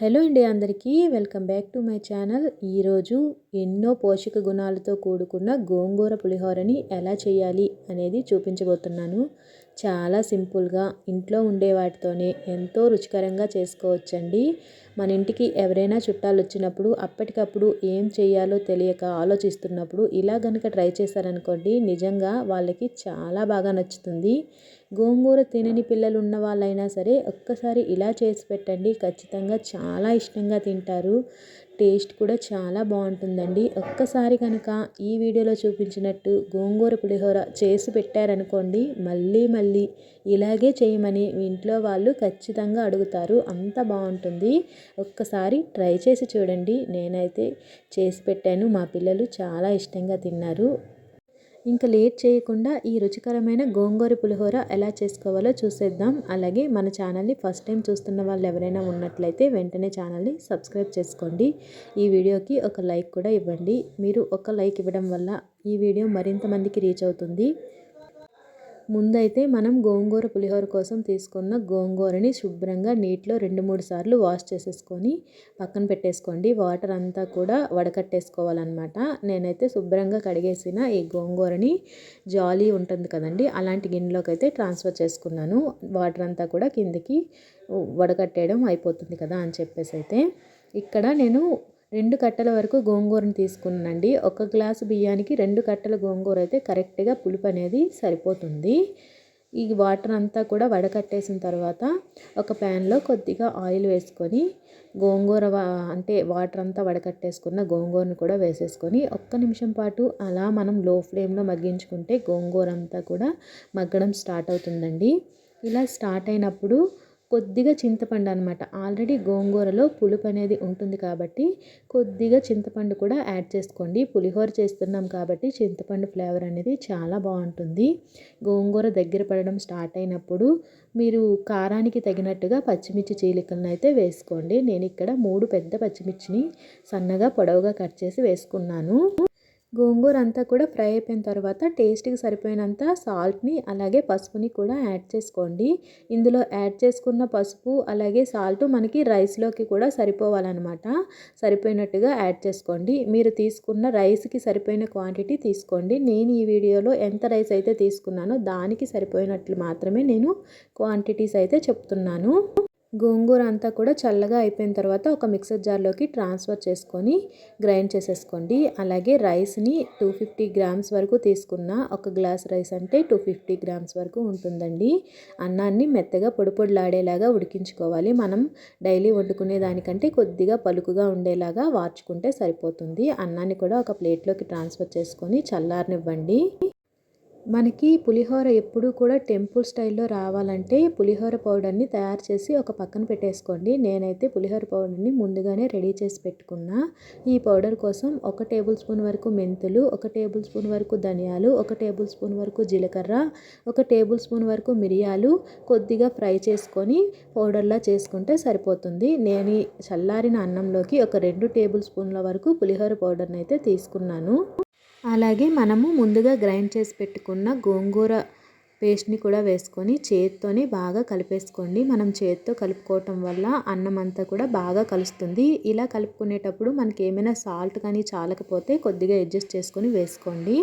Hello అండి అందరికీ welcome back to my channel. ఈరోజు ఎన్నో పోషక గుణాలతో కూడుకున్న గోంగూర పులిహోరని ఎలా చేయాలి అనేది చూపించబోతున్నాను. చాలా సింపుల్గా ఇంట్లో ఉండే వాటితోనే ఎంతో రుచికరంగా చేసుకోవచ్చండి. మన ఇంటికి ఎవరైనా చుట్టాలు వచ్చినప్పుడు అప్పటికప్పుడు ఏం చేయాలో తెలియక ఆలోచిస్తున్నప్పుడు ఇలా కనుక ట్రై చేశారనుకోండి నిజంగా వాళ్ళకి చాలా బాగా నచ్చుతుంది. గోంగూర తినని పిల్లలు ఉన్న వాళ్ళైనా సరే ఒక్కసారి ఇలా చేసి పెట్టండి. ఖచ్చితంగా చాలా ఇష్టంగా తింటారు. టేస్ట్ కూడా చాలా బాగుంటుందండి. ఒక్కసారి కనుక ఈ వీడియోలో చూపించినట్టు గోంగూర పులిహోర చేసి పెట్టారనుకోండి మళ్ళీ మళ్ళీ ఇలాగే చేయమని ఇంట్లో వాళ్ళు ఖచ్చితంగా అడుగుతారు. అంత బాగుంటుంది. ఒక్కసారి ట్రై చేసి చూడండి. నేనైతే చేసి పెట్టాను. మా పిల్లలు చాలా ఇష్టంగా తిన్నారు. ఇంకా లేట్ చేయకుండా ఈ రుచికరమైన గోంగూర పులిహోర ఎలా చేసుకోవాలో చూసేద్దాం. అలాగే మన ఛానల్ని ఫస్ట్ టైం చూస్తున్న వాళ్ళు ఎవరైనా ఉన్నట్లయితే వెంటనే ఛానల్ని సబ్స్క్రైబ్ చేసుకోండి. ఈ వీడియోకి ఒక లైక్ కూడా ఇవ్వండి. మీరు ఒక లైక్ ఇవ్వడం వల్ల ఈ వీడియో మరింత మందికి రీచ్ అవుతుంది. ముందైతే మనం గోంగూర పులిహోర కోసం తీసుకున్న గోంగూరని శుభ్రంగా నీటిలో రెండు మూడు సార్లు వాష్ చేసేసుకొని పక్కన పెట్టేసుకోండి. వాటర్ అంతా కూడా వడకట్టేసుకోవాలన్నమాట. నేనైతే శుభ్రంగా కడిగేసిన ఈ గోంగూరని జాలీ ఉంటుంది కదండి అలాంటి గిన్నెలోకి అయితే ట్రాన్స్ఫర్ చేసుకున్నాను. వాటర్ అంతా కూడా కిందికి వడకట్టేయడం అయిపోతుంది కదా అని చెప్పేసి అయితే ఇక్కడ నేను రెండు కట్టల వరకు గోంగూరను తీసుకున్నానండి. ఒక గ్లాసు బియ్యానికి రెండు కట్టల గోంగూర అయితే కరెక్ట్గా పులుపు అనేది సరిపోతుంది. ఈ వాటర్ అంతా కూడా వడకట్టేసిన తర్వాత ఒక ప్యాన్లో కొద్దిగా ఆయిల్ వేసుకొని గోంగూర అంటే వాటర్ అంతా వడకట్టేసుకున్న గోంగూరను కూడా వేసేసుకొని ఒక్క నిమిషం పాటు అలా మనం లో ఫ్లేమ్లో మగ్గించుకుంటే గోంగూర అంతా కూడా మగ్గడం స్టార్ట్ అవుతుందండి. ఇలా స్టార్ట్ అయినప్పుడు కొద్దిగా చింతపండు అనమాట ఆల్రెడీ గోంగూరలో పులుపు అనేది ఉంటుంది కాబట్టి కొద్దిగా చింతపండు కూడా యాడ్ చేసుకోండి. పులిహోర చేస్తున్నాం కాబట్టి చింతపండు ఫ్లేవర్ అనేది చాలా బాగుంటుంది. గోంగూర దగ్గర పడడం స్టార్ట్ అయినప్పుడు మీరు కారానికి తగినట్టుగా పచ్చిమిర్చి చీలికలను అయితే వేసుకోండి. నేను ఇక్కడ మూడు పెద్ద పచ్చిమిర్చిని సన్నగా పొడవుగా కట్ చేసి వేసుకున్నాను. గోంగూర అంతా కూడా ఫ్రై అయిపోయిన తర్వాత టేస్ట్కి సరిపోయినంత సాల్ట్ని అలాగే పసుపుని కూడా యాడ్ చేసుకోండి. ఇందులో యాడ్ చేసుకున్న పసుపు అలాగే సాల్ట్ మనకి రైస్లోకి కూడా సరిపోవాలన్నమాట. సరిపోయినట్టుగా యాడ్ చేసుకోండి. మీరు తీసుకున్న రైస్కి సరిపోయిన క్వాంటిటీ తీసుకోండి. నేను ఈ వీడియోలో ఎంత రైస్ అయితే తీసుకున్నానో దానికి సరిపోయినట్లు మాత్రమే నేను క్వాంటిటీస్ అయితే చెప్తున్నాను. గోంగూర అంతా కూడా చల్లగా అయిపోయిన తర్వాత ఒక మిక్సర్ జార్లోకి ట్రాన్స్ఫర్ చేసుకొని గ్రైండ్ చేసేసుకోండి. అలాగే రైస్ని టూ ఫిఫ్టీ గ్రామ్స్ వరకు తీసుకున్న ఒక గ్లాస్ రైస్ అంటే టూ ఫిఫ్టీ గ్రామ్స్ వరకు ఉంటుందండి. అన్నాన్ని మెత్తగా పొడిపొడిలాడేలాగా ఉడికించుకోవాలి. మనం డైలీ వండుకునే దానికంటే కొద్దిగా పలుకుగా ఉండేలాగా వార్చుకుంటే సరిపోతుంది. అన్నాన్ని కూడా ఒక ప్లేట్లోకి ట్రాన్స్ఫర్ చేసుకొని చల్లారనివ్వండి. మనకి పులిహోర ఎప్పుడూ కూడా టెంపుల్ స్టైల్లో రావాలంటే పులిహోర పౌడర్ని తయారు చేసి ఒక పక్కన పెట్టేసుకోండి. నేనైతే పులిహోర పౌడర్ని ముందుగానే రెడీ చేసి పెట్టుకున్నా. ఈ పౌడర్ కోసం ఒక టేబుల్ స్పూన్ వరకు మెంతులు ఒక టేబుల్ స్పూన్ వరకు ధనియాలు ఒక టేబుల్ స్పూన్ వరకు జీలకర్ర ఒక టేబుల్ స్పూన్ వరకు మిరియాలు కొద్దిగా ఫ్రై చేసుకొని పౌడర్లా చేసుకుంటే సరిపోతుంది. నేను చల్లారిన అన్నంలోకి ఒక రెండు టేబుల్ స్పూన్ల వరకు పులిహోర పౌడర్ని అయితే తీసుకున్నాను. అలాగే మనము ముందుగా గ్రైండ్ చేసి పెట్టుకున్న గోంగూర పేస్ట్ని కూడా వేసుకొని చేత్తోనే బాగా కలిపేసుకోండి. మనం చేత్తో కలుపుకోవటం వల్ల అన్నం అంతా కూడా బాగా కలుస్తుంది. ఇలా కలుపుకునేటప్పుడు మనకి ఏమైనా సాల్ట్ కానీ చాలకపోతే కొద్దిగా అడ్జస్ట్ చేసుకొని వేసుకోండి.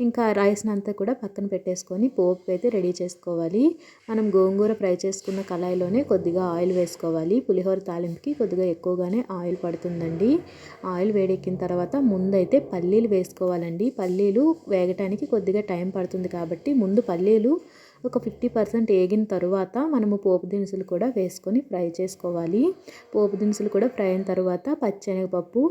ఇంకా రైస్ని అంతా కూడా పక్కన పెట్టేసుకొని పోపు అయితే రెడీ చేసుకోవాలి. మనం గోంగూర ఫ్రై చేసుకున్న కళాయిలోనే కొద్దిగా ఆయిల్ వేసుకోవాలి. పులిహోర తాలింపుకి కొద్దిగా ఎక్కువగానే ఆయిల్ పడుతుందండి. ఆయిల్ వేడెక్కిన తర్వాత ముందైతే పల్లీలు వేసుకోవాలండి. పల్లీలు వేగటానికి కొద్దిగా టైం పడుతుంది కాబట్టి ముందు పల్లీలు ఒక ఫిఫ్టీ పర్సెంట్ వేగిన తర్వాత మనము పోపు దినుసులు కూడా వేసుకొని ఫ్రై చేసుకోవాలి. పోపు దినుసులు కూడా ఫ్రై అయిన తర్వాత పచ్చెనగపప్పు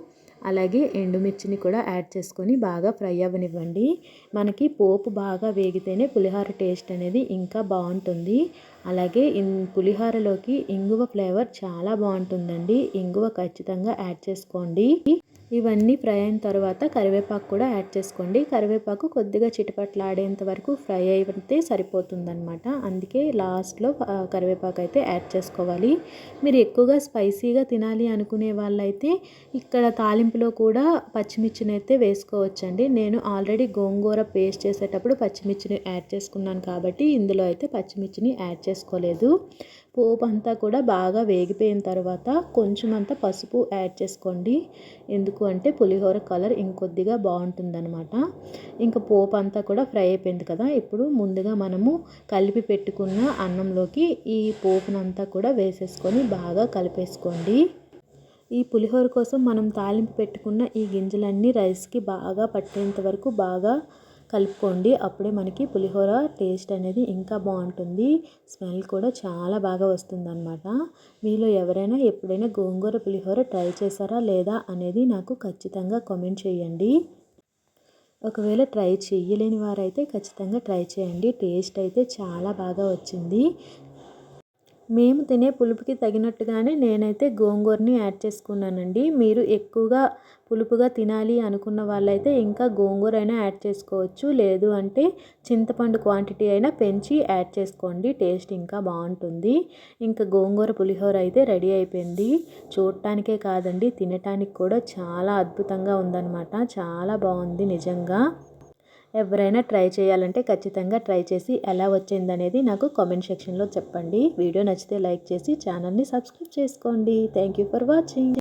అలాగే ఎండుమిర్చిని కూడా యాడ్ చేసుకొని బాగా ఫ్రై అవ్వనివ్వండి. మనకి పోపు బాగా వేగితేనే పులిహోర టేస్ట్ అనేది ఇంకా బాగుంటుంది. అలాగే పులిహోరలోకి ఇంగువ ఫ్లేవర్ చాలా బాగుంటుందండి. ఇంగువ ఖచ్చితంగా యాడ్ చేసుకోండి. ఇవన్నీ ఫ్రై అయిన తర్వాత కరివేపాకు కూడా యాడ్ చేసుకోండి. కరివేపాకు కొద్దిగా చిటపట్లాడేంత వరకు ఫ్రై అయితే సరిపోతుందనమాట అందుకే లాస్ట్లో కరివేపాకు అయితే యాడ్ చేసుకోవాలి. మీరు ఎక్కువగా స్పైసీగా తినాలి అనుకునే వాళ్ళైతే ఇక్కడ తాలింపులో కూడా పచ్చిమిర్చిని అయితే వేసుకోవచ్చండి. నేను ఆల్రెడీ గోంగూర పేస్ట్ చేసేటప్పుడు పచ్చిమిర్చిని యాడ్ చేసుకున్నాను కాబట్టి ఇందులో అయితే పచ్చిమిర్చిని యాడ్ చేసుకోలేదు. పోపు అంతా కూడా బాగా వేగిపోయిన తర్వాత కొంచెం అంత పసుపు యాడ్ చేసుకోండి. ఎందుకు అంటే పులిహోర కలర్ ఇంకొద్దిగా బాగుంటుందన్నమాట. ఇంకా పోపు అంతా కూడా ఫ్రై అయిపోయింది కదా. ఇప్పుడు ముందుగా మనము కలిపి పెట్టుకున్న అన్నంలోకి ఈ పోపునంతా కూడా వేసేసుకొని బాగా కలిపేసుకోండి. ఈ పులిహోర కోసం మనం తాలింపు పెట్టుకున్న ఈ గింజలన్నీ రైస్కి బాగా పట్టేంత వరకు బాగా కలుపుకోండి. అప్పుడే మనకి పులిహోర టేస్ట్ అనేది ఇంకా బాగుంటుంది. స్మెల్ కూడా చాలా బాగా వస్తుందన్నమాట. మీలో ఎవరైనా ఎప్పుడైనా గోంగూర పులిహోర ట్రై చేశారా లేదా అనేది నాకు ఖచ్చితంగా కామెంట్ చేయండి. ఒకవేళ ట్రై చేయలేని వారైతే ఖచ్చితంగా ట్రై చేయండి. టేస్ట్ అయితే చాలా బాగా వచ్చింది. మేము తినే పులుపుకి తగినట్టుగానే నేనైతే గోంగూరని యాడ్ చేసుకున్నానండి. మీరు ఎక్కువగా పులుపుగా తినాలి అనుకున్న వాళ్ళైతే ఇంకా గోంగూర అయినా యాడ్ చేసుకోవచ్చు. లేదు అంటే చింతపండు క్వాంటిటీ అయినా పెంచి యాడ్ చేసుకోండి. టేస్ట్ ఇంకా బాగుంటుంది. ఇంకా గోంగూర పులిహోర అయితే రెడీ అయిపోయింది. చూడటానికే కాదండి తినటానికి కూడా చాలా అద్భుతంగా ఉందన్నమాట. చాలా బాగుంది నిజంగా. ఎవరైనా ట్రై చేయాలంటే ఖచ్చితంగా ట్రై చేసి ఎలా వచ్చింది అనేది నాకు కామెంట్ సెక్షన్లో చెప్పండి. వీడియో నచ్చితే లైక్ చేసి ఛానల్ని సబ్స్క్రైబ్ చేసుకోండి. Thank you for watching